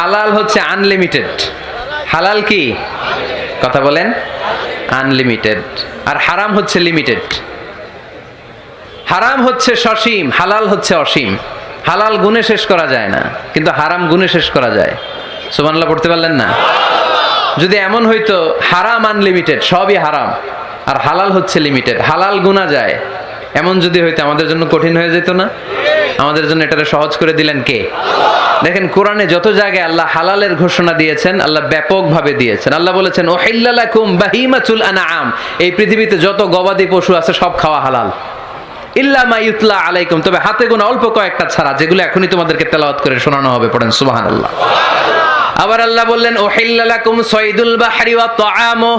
হালাল হচ্ছে আনলিমিটেড হালাল কি? কথা বলেন। আনলিমিটেড আর হারাম হচ্ছে লিমিটেড হারাম হচ্ছে সসীম, হালাল হচ্ছে অসীম। হালাল গুণে শেষ করা যায় না, কিন্তু হারাম গুণে শেষ করা যায়। সুবহানাল্লাহ, পড়তে পারলেন না? যদি এমন হইতো, হারাম আনলিমিটেড সবই হারাম। আর হালাল হচ্ছে লিমিটেড হালাল গুণা যায়। এমন যদি হইতো আমাদের জন্য কঠিন হয়ে যেত না? আমাদের জন্য এটারে সহজ করে দিলেন কে? দেখেন, কোরআনে যত জায়গায় আল্লাহ হালালের ঘোষণা দিয়েছেন, আল্লাহ ব্যাপকভাবে দিয়েছেন। আল্লাহ বলেছেন ও হিল্লালাকুম বাহিমাতুল আনআম। এই পৃথিবীতে যত গবাদি পশু আছে, সব খাওয়া হালাল। ইল্লা মা ইউতলা আলাইকুম। তবে হাতে গোনা অল্প কয়েকটা ছাড়া, যেগুলো এখনই তোমাদেরকে তেলাওয়াত করে শোনানো হবে, পড়েন, সুবহানাল্লাহ। আবার আল্লাহ বললেন ও হিল্লালাকুম সৈদুল বাহরি ওয়া তাআমু।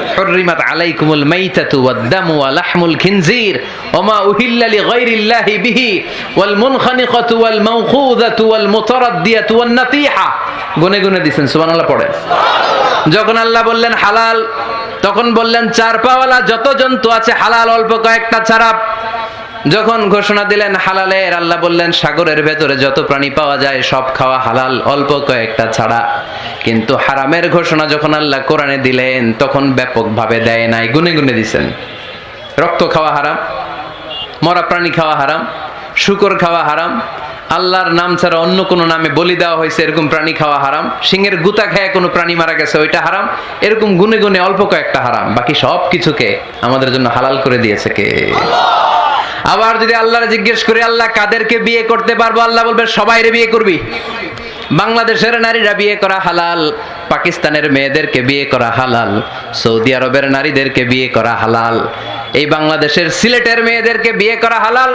হুররিমাত আলাইকুমুল মাইতাতু ওয়াদ-দামু ওয়া লাহমুল খিনজির ওয়া মা উহিল্লা লিগাইরিল্লাহি বিহি গুনে গুনে দিবেন সুবহানাল্লাহ পড়ে যখন আল্লাহ বললেন হালাল, তখন বললেন চার পাওয়ালা যত জন্তু আছে হালাল, অল্প কয়েকটা ছাড়া যখন ঘোষণা দিলেন হালালের, আল্লাহ বললেন, সাগরের ভেতরে যত প্রাণী পাওয়া যায়, সব খাওয়া হালাল, অল্প কয়েকটা ছাড়া। কিন্তু হারামের ঘোষণা যখন আল্লাহ কোরআনে দিলেন, তখন ব্যাপকভাবে দেয় নাই, গুনে গুনে দিছেন। রক্ত খাওয়া হারাম, মরা প্রাণী খাওয়া হারাম, শুকর খাওয়া হারাম, আল্লাহর নাম ছাড়া অন্য কোনো নামে বলি দেওয়া হয়েছে, এরকম প্রাণী খাওয়া হারাম সিংহের গুতা খেয়ে কোনো প্রাণী মারা গেছে, ওইটা হারাম, এরকম গুনে গুনে অল্প কয়েকটা হারাম, বাকি সব কিছুকে আমাদের জন্য হালাল করে দিয়েছে কে? আবার যদি আল্লাহর জিজ্ঞেস করি, আল্লাহ, কাদেরকে বিয়ে করতে পারব? আল্লাহ বলবে সবাইরে বিয়ে করবি। বাংলাদেশের নারীরা বিয়ে করা হালাল। পাকিস্তানের মেয়েদেরকে বিয়ে করা হালাল, সৌদি আরবের নারীদেরকে বিয়ে করা হালাল, এই বাংলাদেশের সিলেটের মেয়েদেরকে বিয়ে করা হালাল,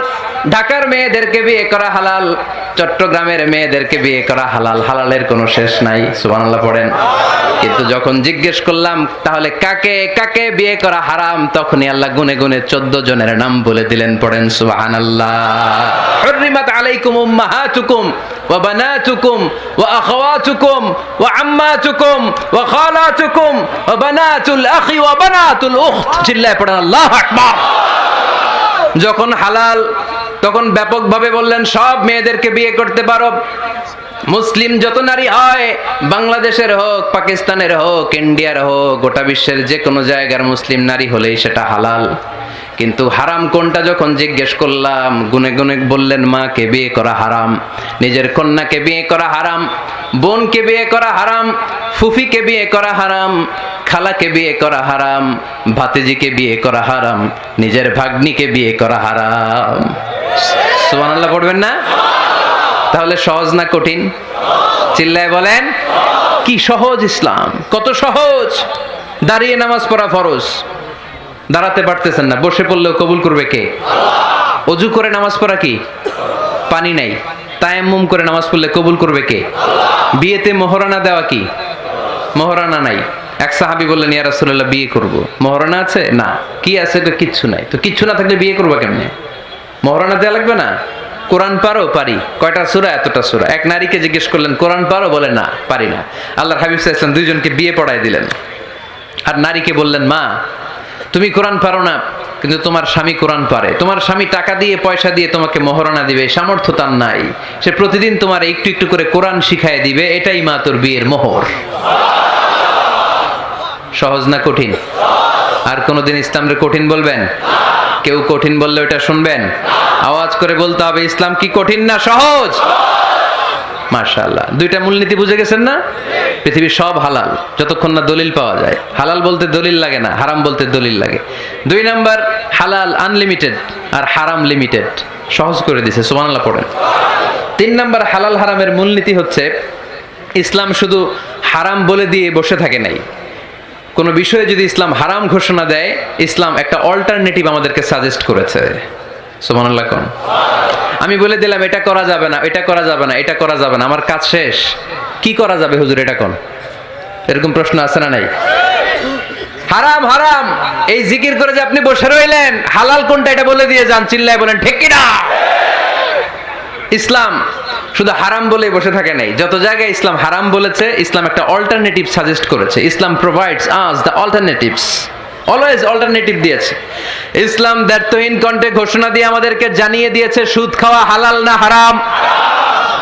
ঢাকার মেয়েদেরকে বিয়ে করা হালাল, চট্টগ্রামের মেয়েদেরকে বিয়ে করা হালাল, হালালের কোনো শেষ নাই, সুবহানাল্লাহ পড়েন। কিন্তু যখন জিজ্ঞেস করলাম, তাহলে কাকে কাকে বিয়ে করা হারাম? তখনই আল্লাহ গুনে গুনে চোদ্দ জনের নাম বলে দিলেন, পড়েন, সুবহানাল্লাহ। হুররিমাত আলাইকুম উম্মাহাতুকুম, ওয়া বানাতুকুম, ওয়া আখাওয়াতুকুম, ওয়া আম্মাতুকুম ওয়া খালাতুকুম ওয়া বানাতুল আখি ওয়া বানাতুল উখত। চিল্লায় যখন হালাল, তখন ব্যাপকভাবে বললেন, সব মেয়েদেরকে বিয়ে করতে পারো। মুসলিম যত নারী হয়, বাংলাদেশের হোক, পাকিস্তানের হোক, ইন্ডিয়ার হোক, গোটা বিশ্বের যে কোনো জায়গার মুসলিম নারী হলেই সেটা হালাল। কিন্তু হারাম কোনটা যখন জিজ্ঞেস করলাম, গুনে গুনে বললেন, মাকে বিয়ে করা হারাম, নিজের কন্যাকে বিয়ে করা হারাম, বোনকে বিয়ে করা হারাম ফুফিকে বিয়ে করা হারাম খালাকে বিয়ে করা হারাম ভাতিজিকে বিয়ে করা হারাম, নিজের ভাগ্নিকে বিয়ে করা হারাম। সুবহানাল্লাহ পড়বেন না? তাহলে সহজ না কঠিন? চিল্লায় বলেন, কি সহজ ইসলাম? কত সহজ! দাঁড়িয়ে নামাজ পড়া ফরজ। দাঁড়াতে পারতেছেন না, বসে পড়লেও কবুল করবে কে? অজু করে নামাজ পড়া কি? পানি নাই। তায়াম্মুম করে নামাজ পড়লে কবুল করবে কে? বিয়েতে মোহরানা দেওয়া কি? মোহরানা নাই। এক সাহাবি বললেন, ইয়া রাসূলুল্লাহ, বিয়ে করব। মোহরানা আছে? না। কি আছে এটা কিচ্ছু নাই। তো কিচ্ছু না থাকলে বিয়ে করব কেমনে? মোহরানা দেওয়া লাগবে না? কোরআন পারো? পারি। কয়টা সুরা? এতটা সুরা। এক নারীকে জিজ্ঞেস করলেন, কোরআন পারো? বলে, না, পারি না। আল্লাহর হাবিব সাল্লাল্লাহু দুইজনকে বিয়ে পড়ায় দিলেন। আর নারীকে বললেন, মা, তুমি কোরআন পারো না, কিন্তু তোমার স্বামী কোরআন পারে। তোমার স্বামী টাকা দিয়ে, পয়সা দিয়ে তোমাকে মহারণা দিবে, সামর্থ্য তার নাই। সে প্রতিদিন তোমার একটু একটু করে কোরআন শিখায় দিবে, এটাই মা তোর বিয়ের মোহর। সহজ না কঠিন? আর কোনোদিন ইসলামরে কঠিন বলবেন? কেউ কঠিন বললে ওটা শুনবেন? আওয়াজ করে বলতে হবে, ইসলাম কি কঠিন না সহজ? মাশাআল্লাহ। দুইটা মূলনীতি বুঝে গেছেন না? পৃথিবীর সব হালাল, যতক্ষণ না দলিল পাওয়া যায়। হালাল বলতে দলিল লাগে না, হারাম বলতে দলিল লাগে। দুই নাম্বার, হালাল আনলিমিটেড আর হারাম লিমিটেড সহজ করে দিছে, সুবহানাল্লাহ পড়েন। তিন নাম্বার, হালাল হারামের মূলনীতি হচ্ছে, ইসলাম শুধু হারাম বলে দিয়ে বসে থাকে নাই। কোনো বিষয়ে যদি ইসলাম হারাম ঘোষণা দেয়, ইসলাম একটা অল্টারনেটিভ আমাদেরকে সাজেস্ট করেছে। সুবহানাল্লাহ কোন? আমি বলে দিলাম, এটা করা যাবে না, এটা করা যাবে না, এটা করা যাবে না, আমার কাজ শেষ। কি করা যাবে হুজুর, এটা কোন? এরকম প্রশ্ন আছে না নাই? হারাম হারাম। এই জিকির করে যে আপনি বসে রইলেন, হালাল কোনটা এটা বলে দিয়ে যান, চিল্লায় বলেন ঠিক ইসলাম শুধু হারাম বলে বসে থাকে নাই। যত জায়গায় ইসলাম হারাম বলেছে, ইসলাম একটা অল্টারনেটিভ সাজেস্ট করেছে। Islam provides us the alternatives always alternative দিয়েছে। ইসলাম দ্ব্যর্থহীন কণ্ঠে ঘোষণা দিয়ে আমাদেরকে জানিয়ে দিয়েছে, সুদ খাওয়া হালাল না হারাম।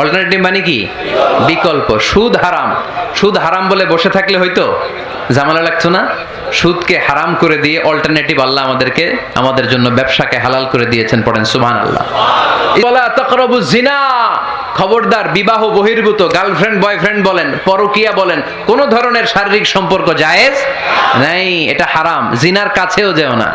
অল্টারনেটিভ মানে কি? বিকল্প, সুদ হারাম। সুদ হারাম বলে বসে থাকলে হয়তো জামালা লাগতো না। সুদকে হারাম করে দিয়ে অল্টারনেটিভ আল্লাহ আমাদেরকে, আমাদের জন্য ব্যবসাকে হালাল করে দিয়েছেন, পড়েন সুবহান আল্লাহ জিনা। খবরদার, বিবাহ বহির্ভূত গার্লফ্রেন্ড বয়ফ্রেন্ড বলেন, পরকিয়া বলেন, কোন ধরনের শারীরিক সম্পর্ক জায়েজ নাই, এটা হারাম, জিনার কাছেও যেও না।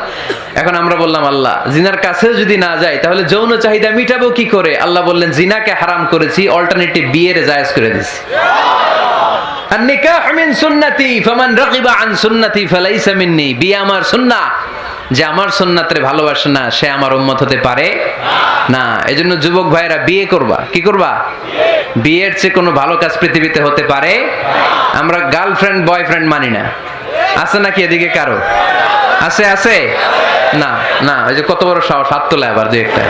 এখন আমরা বললাম, আল্লাহ, জিনার কাছেও যদি না যায়, তাহলে যৌন চাহিদা মিটাবো কি করে? আল্লাহ বললেন, জিনাকে হারাম করেছি অল্টারনেটিভ বিয়ের জায়েজ করে দিছি। আর নিকাহ মিন সুন্নতি, ফামান রাগিবা আন সুন্নতি, ফালাইসা মিন্নি, বিয়ে আমার সুন্নাহ যে আমার সুন্নাতরে ভালোবাসে না, সে আমার উম্মত হতে পারে না। এই জন্য যুবক ভাইরা বিয়ে করবা। কি করবা? বিয়ের চেয়ে কোনো ভালো কাজ পৃথিবীতে হতে পারে? আমরা গার্লফ্রেন্ড, বয়ফ্রেন্ড মানি না। আছে নাকি এদিকে কারও? আছে আছে? না না ওই যে কত বড় সাহস, হাত তোলা আবার দু একটা।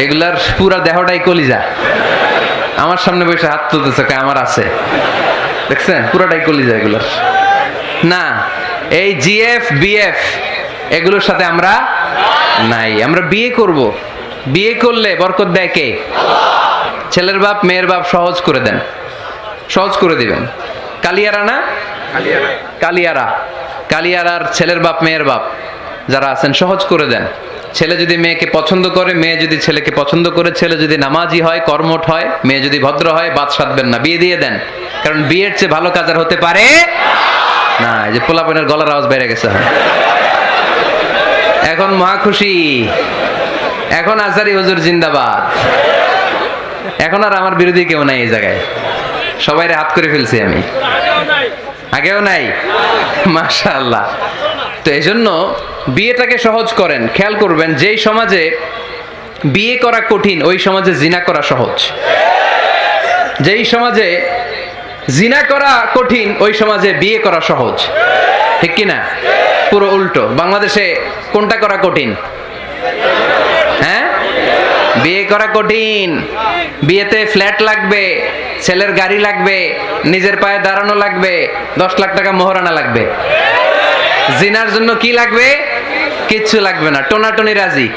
এগুলার পুরা দেহটাই কলিজা। আমার সামনে বসে হাত তুলতেছে আমার আছে। দেখছেন? পুরাটাই কলিজা এগুলার। না এই জিএফ, বিএফ, এগুলোর সাথে আমরা নাই। আমরা বিয়ে করব। বিয়ে করলে বরকত দেয় কে? ছেলের বাপ, মেয়ের বাপ সহজ করে দেন। সহজ করে দিবেন। কালিয়ারা না? কালিয়ারা। কালিয়ারার ছেলের বাপ, মেয়ের বাপ যারা আছেন, সহজ করে দেন। ছেলে যদি মেয়েকে পছন্দ করে, মেয়ে যদি ছেলেকে পছন্দ করে, ছেলে যদি নামাজি হয়, কর্মঠ হয়, মেয়ে যদি ভদ্র হয় বাদ সাধবেন না, বিয়ে দিয়ে দেন। কারণ বিয়ের চেয়ে ভালো কাজ আর হতে পারে না যে পোলাপনের গলার আওয়াজ বেড়ে গেছে এখন মহা খুশি। এখন আজারি হুজুর জিন্দাবাদ। এখন আর আমার বিরোধী কেউ নাই এই জায়গায়। সবাই হাত করে ফেলছি আমি। আগেও নাই। মাশাআল্লাহ। তো এই জন্য বিয়েটাকে সহজ করেন, খেয়াল করবেন, যেই সমাজে বিয়ে করা কঠিন, ওই সমাজে জিনা করা সহজ। যেই সমাজে জিনা করা কঠিন, ওই সমাজে বিয়ে করা সহজ। ঠিক কি না পুরো উল্টো। বাংলাদেশে কোনটা করা কঠিন? হ্যাঁ? বিয়ে করা কঠিন। বিয়েতে ফ্ল্যাট লাগবে, ছেলের গাড়ি লাগবে, নিজের পায়ে দাঁড়ানো লাগবে, দশ লাখ টাকা মোহরানা লাগবে। জিনার জন্য কি লাগবে? কিচ্ছু লাগবে না। টোনাটনি রাজি।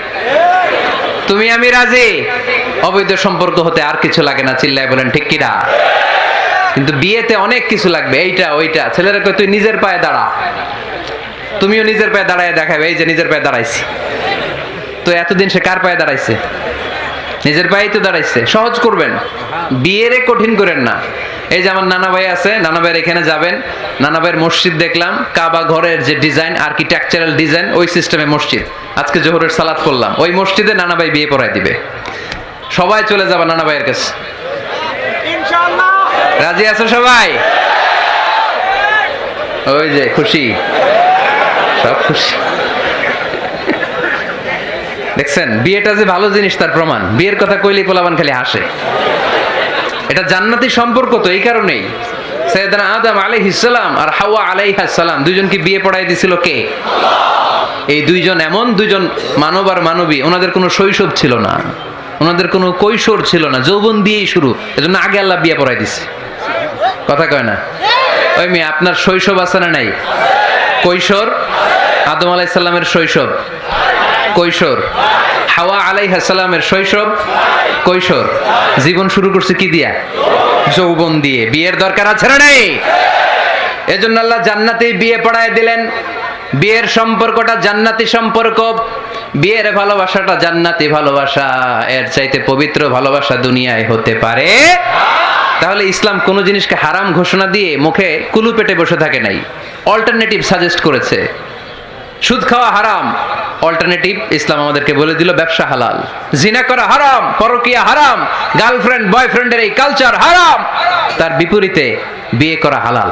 তুমি আমি রাজি? অবৈধ সম্পর্ক হতে আর কিছু লাগে না, চিল্লায় বলেন, ঠিক কিনা? কিন্তু বিয়েতে অনেক কিছু লাগবে, এইটা, ওইটা। ছেলেরা কয়, তুই নিজের পায়ে দাঁড়া। তুমিও নিজের পায়ে দাঁড়ায় দেখাবে এই যে নিজের পায়ে দাঁড়াইছি। তো এতদিন সে কার পায়ে দাঁড়াইছে? নিজের পায়েই তো দাঁড়াইছে। সহজ করবেন। বিয়েরে কঠিন করেন না। এই যে আমার নানা ভাই আছে, নানা ভাইয়ের এখানে যাবেন। নানা ভাইয়ের মসজিদ দেখলাম, কাবা ঘরের যে ডিজাইন, আর্কিটেকচারাল ডিজাইন, ওই সিস্টেমে মসজিদ। আজকে জোহরের সালাত করলাম ওই মসজিদে নানা ভাই বিয়ে পড়ায় দিবে। সবাই চলে যাবে নানা ভাইয়ের কাছে। রাজি আছো সবাই? ওই যে খুশি। সব খুশি। দেখছেন, বিয়েটা যে ভালো জিনিস তার প্রমাণ। বিয়ের কথা কইলেই পোলাবান খালি হাসে। এটা জান্নাতি সম্পর্ক তো, এই কারণেই। সৈয়দনা আদম আলাইহিসসালাম আর হাওয়া আলাইহাসসালাম দুইজনকে বিয়ে পড়াই দিছিল কে? এই দুইজন এমন দুইজন মানব আর মানবী, ওনাদের কোনো শৈশব ছিল না। ওনাদের কোনো কৈশোর ছিল না, যৌবন দিয়েই শুরু। এজন্য আগে আল্লাহ বিয়ে পড়াই দিছে। কথা কয় না? ওই মেয়ে, আপনার শৈশব আছে না নাই? কৈশোর? আদম আলাইসাল্লামের শৈশব। কৈশোর। হাওয়া আলাইহাসাল্লামের শৈশব। কৈশোর। জীবন শুরু করছে কি দিয়া? যৌবন দিয়ে। বিয়ের দরকার আছে না নাই? এজন্য আল্লাহ জান্নাতেই বিয়ে পড়ায় দিলেন। বিয়ের সম্পর্কটা জান্নাতি সম্পর্ক, বিয়ের ভালোবাসাটা জান্নাতি ভালোবাসা, এর চাইতে পবিত্র ভালোবাসা দুনিয়ায় হতে পারে। তাহলে ইসলাম কোনো জিনিসকে হারাম ঘোষণা দিয়ে মুখে কুলু পেটে বসে থাকে নাই। অল্টারনেটিভ সাজেস্ট করেছে। সুদ খাওয়া হারাম। অল্টারনেটিভ ইসলাম আমাদেরকে বলে দিল ব্যবসা হালাল। জিনা করা হারাম, পরকিয়া হারাম গার্লফ্রেন্ড বয়ফ্রেন্ডের এই কালচার হারাম। তার বিপরীতে বিয়ে করা হালাল।